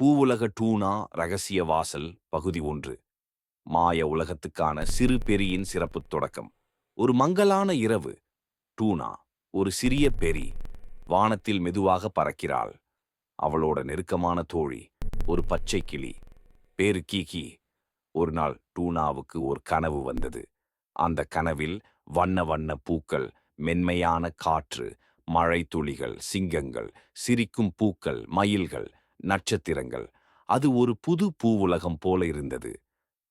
பூவுலக டூனா ரகசிய வாசல் பகுதி ஒன்று. மாய உலகத்துக்கான சிறு பெரியின் சிறப்புத் தொடக்கம். ஒரு மங்கலான இரவு. டூனா ஒரு சிறிய பெரி வானத்தில் மெதுவாக பறக்கிறாள். அவளோட நெருக்கமான தோழி ஒரு பச்சை கிளி. பேரு கீகி. ஒரு நாள் டூனாவுக்கு ஒரு கனவு வந்தது. அந்த கனவில் வண்ண வண்ண பூக்கள் மென்மையான காற்று மழை துளிகள் சிங்கங்கள் சிரிக்கும் பூக்கள் மயில்கள் நட்சத்திரங்கள். அது ஒரு புது பூவுலகம் போல இருந்தது.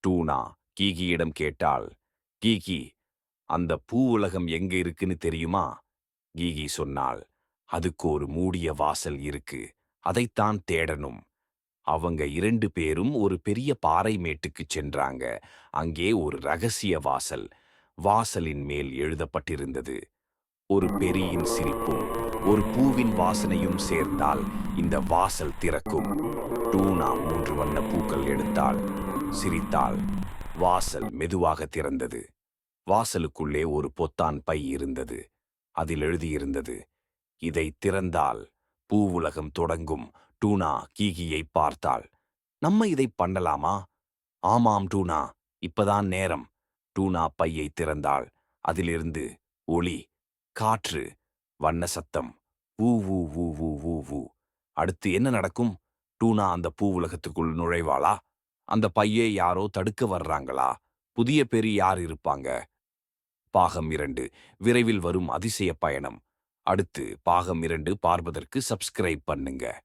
டூனா கீகியிடம் கேட்டாள் கீகி அந்த பூவுலகம் எங்க இருக்குன்னு தெரியுமா? கீகி சொன்னாள் அதுக்கு ஒரு மூடிய வாசல் இருக்கு. அதைத்தான் தேடணும். அவங்க இரண்டு பேரும் ஒரு பெரிய பாறை மேட்டுக்குச் சென்றாங்க. அங்கே ஒரு ரகசிய வாசல். வாசலின் மேல் எழுதப்பட்டிருந்தது ஒரு பெரியின் சிரிப்பும் ஒரு பூவின் வாசனையும் சேர்ந்தால் இந்த வாசல் திறக்கும். டூனா மூன்று வண்ண பூக்கள் எடுத்தாள். சிரித்தாள். வாசல் மெதுவாக திறந்தது. வாசலுக்குள்ளே ஒரு பொத்தான் பை இருந்தது. அதில் எழுதியிருந்தது இதை திறந்தால் பூவுலகம் தொடங்கும். டூனா கீகியை பார்த்தாள். நம்ம இதை பண்ணலாமா? ஆமாம் டூனா இப்பதான் நேரம். டூனா பையை திறந்தாள். அதிலிருந்து ஒளி காற்று வண்ண சத்தம் ஊ ஊ ஊ ஊ ஊ ஊ. அடுத்து என்ன நடக்கும்? டூனா அந்த பூ உலகத்துக்குள் நுழைவாளா? அந்த பையை யாரோ தடுக்க வர்றாங்களா? புதிய பேரு யார் இருப்பாங்க? பாகம் இரண்டு விரைவில் வரும் அதிசய பயணம். அடுத்து பாகம் இரண்டு பார்ப்பதற்கு சப்ஸ்கிரைப் பண்ணுங்க.